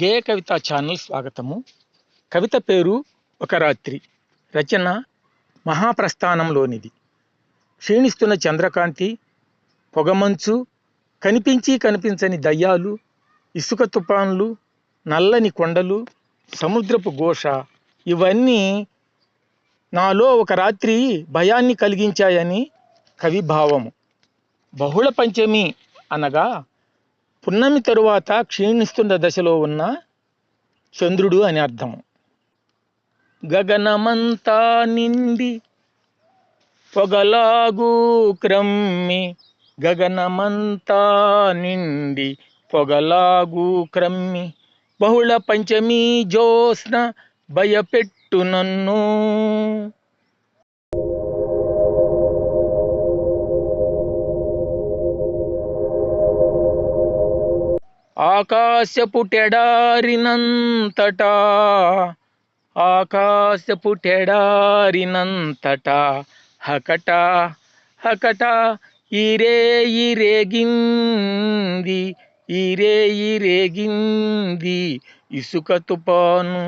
గేయ కవిత ఛానల్ స్వాగతము. కవిత పేరు ఒక రాత్రి. రచన మహాప్రస్థానంలోనిది. క్షీణిస్తున్న చంద్రకాంతి పొగమంచు కనిపించి కనిపించని దయ్యాలు ఇసుక తుఫాన్లు నల్లని కొండలు సముద్రపు ఘోష ఇవన్నీ నాలో ఒక రాత్రి భయాన్ని కలిగించాయని కవి భావము బహుళ పంచమి అనగా పున్నమి తరువాత క్షీణిస్తున్న దశలో ఉన్న చంద్రుడు అని అర్థం గగనమంతా నిండి పొగలాగు క్రమ్మి గగనమంతా నిండి పొగలాగు క్రమ్మి బహుళ పంచమి జోస్న భయపెట్టు నన్ను ఆకాశపు టెడారినంతటా ఆకాశపు టెడారినంతటా హకట హకట ఇరే ఇరేగింది ఇరే ఇరేగింది ఇసుక తుపాను.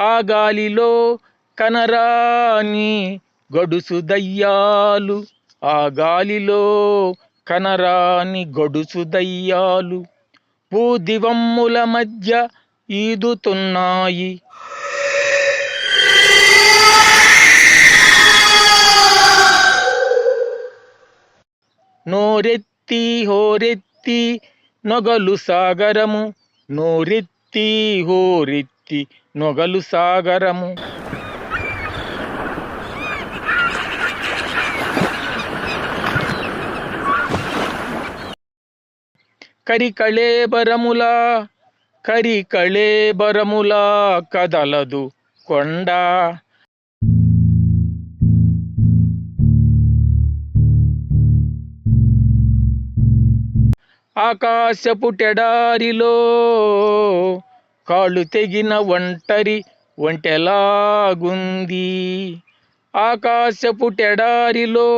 ఆ గాలిలో కనరాని గడుసు దయ్యాలు. ఆ గాలిలో కనరాని గడుసు దయ్యాలు. భూదివమ్ముల మధ్య ఈదుతున్నాయి. నోరెత్తి హోరెత్తి నొగలు సాగరము. నోరెత్తి హోరెత్తి నొగలు సాగరము. కరికళేబరములా కరికళేబరములా కదలదు కొండ. ఆకాశపు టెడారిలో కాళ్ళు తెగిన ఒంటరి ఒంటెలాగుంది. ఆకాశపు టెడారిలో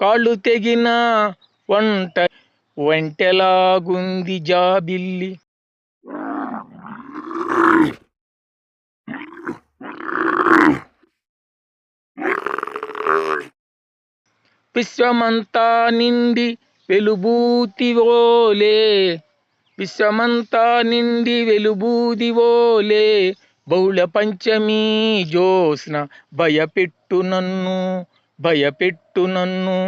కాళ్ళు తెగిన వంట ఒంటెలాగుంది జాబిల్లి. విశ్వమంతా నిండి వెలుబూతివోలే. విశ్వమంతా నిండి వెలుబూదివోలే బహుళ పంచమీ జోస్న భయపెట్టు నన్ను భయపెట్టు నన్ను.